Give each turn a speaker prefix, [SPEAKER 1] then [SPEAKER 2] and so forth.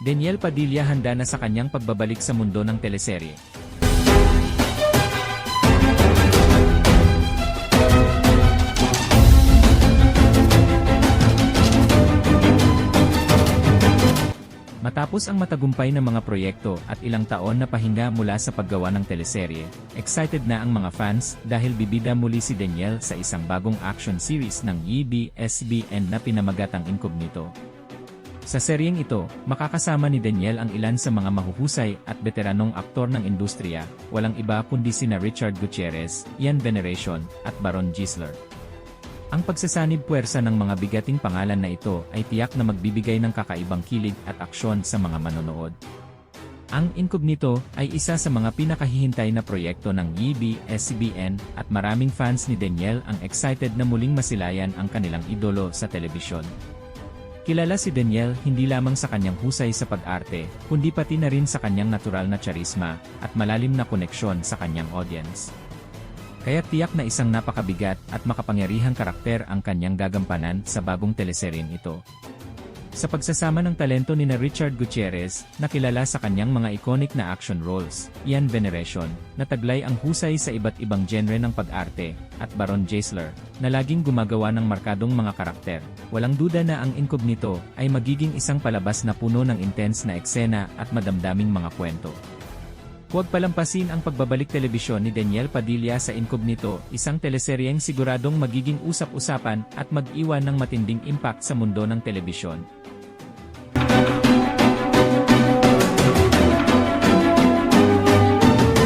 [SPEAKER 1] Daniel Padilla handa na sa kanyang pagbabalik sa mundo ng teleserye. Matapos ang matagumpay na mga proyekto at ilang taon na pahinga mula sa paggawa ng teleserye, excited na ang mga fans dahil bibida muli si Daniel sa isang bagong action series ng EBS-CBN na pinamagatang Incognito. Sa seryeng ito, makakasama ni Daniel ang ilan sa mga mahuhusay at veteranong aktor ng industriya, walang iba kundi sina Richard Gutierrez, Ian Veneration, at Baron Gisler. Ang pagsasanib puwersa ng mga bigating pangalan na ito ay tiyak na magbibigay ng kakaibang kilig at aksyon sa mga manonood. Ang Incognito ay isa sa mga pinakahihintay na proyekto ng EBS-CBN at maraming fans ni Daniel ang excited na muling masilayan ang kanilang idolo sa telebisyon. Kilala si Daniel hindi lamang sa kanyang husay sa pag-arte, kundi pati na rin sa kanyang natural na charisma at malalim na koneksyon sa kanyang audience. Kaya tiyak na isang napakabigat at makapangyarihang karakter ang kanyang gagampanan sa bagong teleseryeng ito. Sa pagsasama ng talento ni na Richard Gutierrez, na kilala sa kanyang mga iconic na action roles, Ian Veneration, na taglay ang husay sa iba't ibang genre ng pag-arte, at Baron Gisler, na laging gumagawa ng markadong mga karakter, walang duda na ang Incognito ay magiging isang palabas na puno ng intense na eksena at madamdaming mga kwento. Huwag palampasin ang pagbabalik telebisyon ni Daniel Padilla sa Incognito, isang teleseryeng siguradong magiging usap-usapan at mag-iwan ng matinding impact sa mundo ng telebisyon.